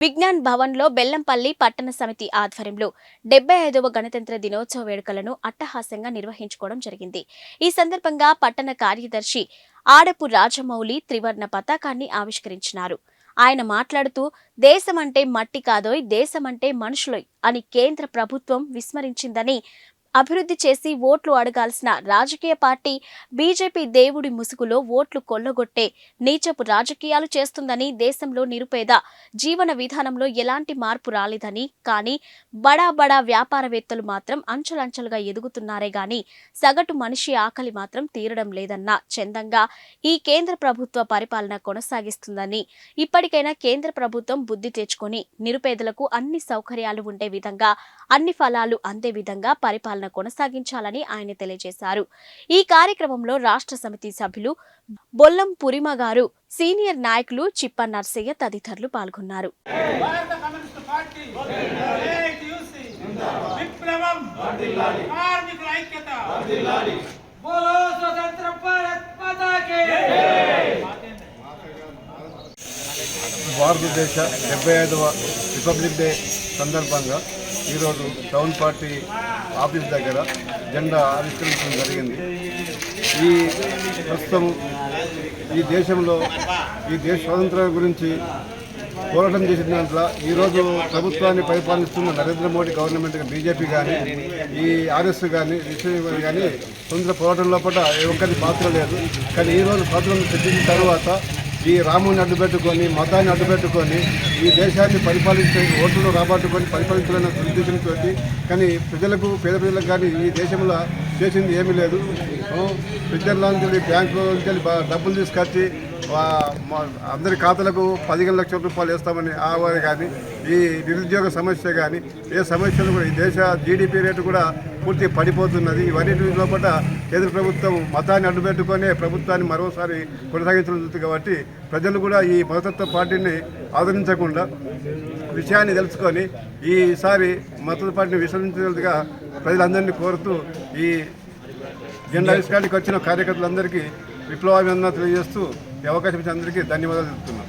విజ్ఞాన్ భవన్లో బెల్లంపల్లి పట్టణ సమితి ఆధ్వర్యంలో డెబ్బై ఐదవ గణతంత్ర దినోత్సవ వేడుకలను అట్టహాసంగా నిర్వహించుకోవడం జరిగింది. ఈ సందర్భంగా పట్టణ కార్యదర్శి ఆడపు రాజమౌళి త్రివర్ణ పతాకాన్ని ఆవిష్కరించినారు. ఆయన మాట్లాడుతూ దేశమంటే మట్టి కాదోయ్ దేశమంటే మనుషులోయ్ అని కేంద్ర ప్రభుత్వం విస్మరించిందని అభివృద్ధి చేసి ఓట్లు అడగాల్సిన రాజకీయ పార్టీ బీజేపీ దేవుడి ముసుగులో ఓట్లు కొల్లగొట్టే నీచపు రాజకీయాలు చేస్తుందని దేశంలో నిరుపేద జీవన విధానంలో ఎలాంటి మార్పు రాలేదని కానీ బడా బడా వ్యాపారవేత్తలు మాత్రం అంచెలంచెలుగా ఎదుగుతున్నారే గాని సగటు మనిషి ఆకలి మాత్రం తీరడం లేదన్న చందంగా ఈ కేంద్ర ప్రభుత్వ పరిపాలన కొనసాగిస్తుందని ఇప్పటికైనా కేంద్ర ప్రభుత్వం బుద్ధి తెచ్చుకొని నిరుపేదలకు అన్ని సౌకర్యాలు ఉండే విధంగా అన్ని ఫలాలు అందే విధంగా పరిపాలన కొనసాగించాలని ఆయన తెలియజేశారు. ఈ కార్యక్రమంలో రాష్ట్ర సమితి సభ్యులు బొల్లం పురిమ గారు సీనియర్ నాయకులు చిప్ప నర్సయ్య తదితరులు పాల్గొన్నారు. భారత కమ్యూనిస్ట్ పార్టీ ఏఐటియుసి విప్లవం కార్మికుల ఐక్యత బోలో స్వతంత్ర భారత్ మాతా కే భారతదేశ డెబ్బై ఐదవ రిపబ్లిక్ డే సందర్భంగా ఈరోజు టౌన్ పార్టీ ఆఫీస్ దగ్గర జెండా ఆవిష్కరించడం జరిగింది. ఈ ప్రస్తుతం ఈ దేశంలో ఈ దేశ స్వాతంత్రం గురించి పోరాటం చేసిన దాంట్లో ఈరోజు ప్రభుత్వాన్ని పరిపాలిస్తున్న నరేంద్ర మోడీ గవర్నమెంట్ బీజేపీ కానీ ఈ ఆర్ఎస్ కానీ విశ్వ కానీ స్వతంత్ర పోరాటం లోపల ఏ ఒక్కరి పాత్ర లేదు. కానీ ఈరోజు పాత్రను తెచ్చిన తర్వాత ఈ రాముని అడ్డుపెట్టుకొని మతాన్ని అడ్డుపెట్టుకొని ఈ దేశాన్ని పరిపాలించే ఓట్లు రాబట్టుకొని పరిపాలించాలన్న ఉద్దేశంతో కానీ ప్రజలకు పేద ప్రజలకు కానీ ఈ దేశంలో చేసింది ఏమీ లేదు. పెద్దలాంటి బ్యాంకు డబ్బులు తీసుకొచ్చి అందరి ఖాతాలకు పదిహేను లక్షల రూపాయలు వేస్తామని ఆ వారి కానీ ఈ నిరుద్యోగ సమస్య కానీ ఏ సమస్యలు కూడా ఈ దేశ జీడిపి రేటు కూడా పూర్తిగా పడిపోతున్నది. ఇవన్నీ లోపల కేంద్ర ప్రభుత్వం మతాన్ని అడ్డుపెట్టుకొని ప్రభుత్వాన్ని మరోసారి కొనసాగించడం జరుగుతుంది కాబట్టి ప్రజలు కూడా ఈ మతతత్వ పార్టీని ఆదరించకుండా విషయాన్ని తెలుసుకొని ఈసారి మతతత్వ పార్టీని విసరించినట్టుగా ప్రజలందరినీ కోరుతూ ఈ జెండా ఆవిష్కారానికి వచ్చిన కార్యకర్తలందరికీ విప్లవాభినందన తెలియజేస్తూ ఈ అవకాశం ఇచ్చిన అందరికీ ధన్యవాదాలు చెప్తున్నాను